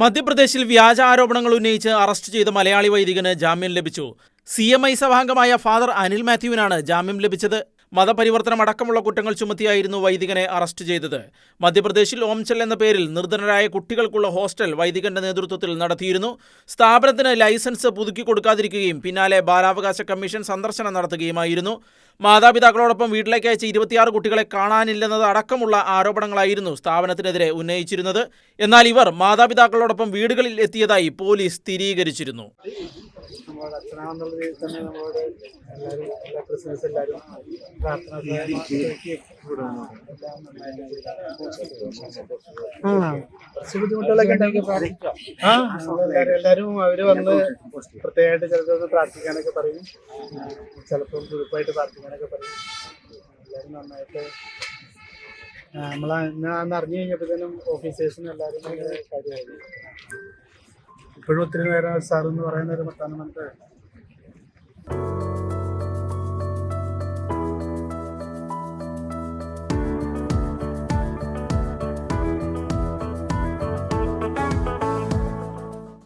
മധ്യപ്രദേശിൽ വ്യാജ ആരോപണങ്ങൾ ഉന്നയിച്ച് അറസ്റ്റ് ചെയ്ത മലയാളി വൈദികന് ജാമ്യം ലഭിച്ചു. സി എം ഐ സഭാംഗമായ ഫാദർ അനിൽ മാത്യുവിനാണ് ജാമ്യം ലഭിച്ചത്. മതപരിവർത്തനം അടക്കമുള്ള കുറ്റങ്ങൾ ചുമത്തിയായിരുന്നു വൈദികനെ അറസ്റ്റ് ചെയ്തത്. മധ്യപ്രദേശിൽ ഓംചൽ എന്ന പേരിൽ നിർധനരായ കുട്ടികൾക്കുള്ള ഹോസ്റ്റൽ വൈദികന്റെ നേതൃത്വത്തിൽ നടത്തിയിരുന്നു. സ്ഥാപനത്തിന് ലൈസൻസ് പുതുക്കി കൊടുക്കാതിരിക്കുകയും പിന്നാലെ ബാലാവകാശ കമ്മീഷൻ സന്ദർശനം നടത്തുകയുമായിരുന്നു. മാതാപിതാക്കളോടൊപ്പം വീട്ടിലേക്ക് അയച്ച ഇരുപത്തിയാറ് കുട്ടികളെ കാണാനില്ലെന്നത് അടക്കമുള്ള ആരോപണങ്ങളായിരുന്നു സ്ഥാപനത്തിനെതിരെ ഉന്നയിച്ചിരുന്നത്. എന്നാൽ ഇവർ മാതാപിതാക്കളോടൊപ്പം വീടുകളിൽ എത്തിയതായി പോലീസ് സ്ഥിരീകരിച്ചിരുന്നു. നമ്മളോട് അച്ഛനാണെന്നുള്ള രീതിയിൽ തന്നെ നമ്മളോട് എല്ലാവരും എല്ലാ ക്രിസ്മസ് എല്ലാവരും പ്രാർത്ഥന. കുറച്ച് ബുദ്ധിമുട്ടുകളൊക്കെ ഉണ്ടാക്കി ആ. എല്ലാവരും അവർ വന്ന് പ്രത്യേകമായിട്ട് ചിലപ്പോൾ പ്രാർത്ഥിക്കാനൊക്കെ പറയും. ചിലപ്പോൾ ഗ്രൂപ്പായിട്ട് പ്രാർത്ഥിക്കാനൊക്കെ പറയും. എല്ലാവരും നന്നായിട്ട് നമ്മൾ അന്ന് അറിഞ്ഞു കഴിഞ്ഞപ്പോഴത്തേനും ഓഫീസേഴ്സിനും എല്ലാവരും കാര്യമായിരുന്നു ഇപ്പോഴും ഒത്തിരി നേരം സാർ എന്ന് പറയുന്ന ഒരു നമുക്ക്